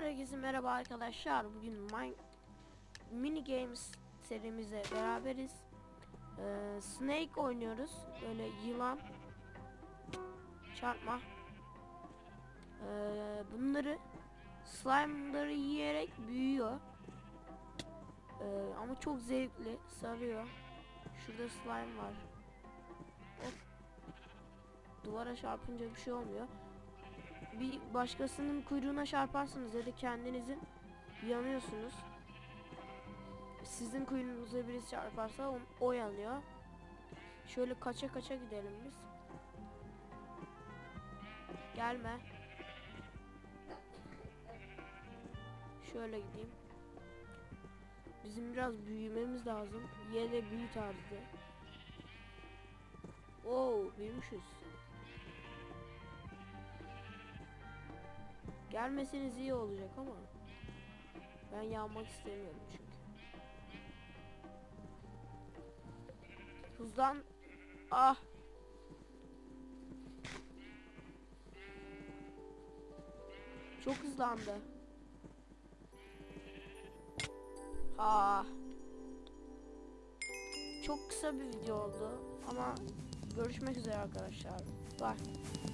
Herkese merhaba arkadaşlar. Bugün Mine Mini Games serimize beraberiz. Ee, Snake oynuyoruz. Böyle yılan çarpma. Ee, bunları slime'ları yiyerek büyüyor. Ee, ama çok zevkli, sarıyor. Şurada slime var. Hop. Duvara çarpınca bir şey olmuyor bir başkasının kuyruğuna çarparsınız ya da kendinizin yanıyorsunuz. Sizin kuyruğunuza birisi çarparsa o, o yanıyor. Şöyle kaça kaça gidelim biz. Gelme. Şöyle gideyim. Bizim biraz büyümemiz lazım. Ye de büyü tarzı. Oo, büyümüşüz. Gelmeseniz iyi olacak ama ben yağmak istemiyorum çünkü. Hızlan. Ah. Çok hızlandı. Ha. Çok kısa bir video oldu ama görüşmek üzere arkadaşlar. Bye.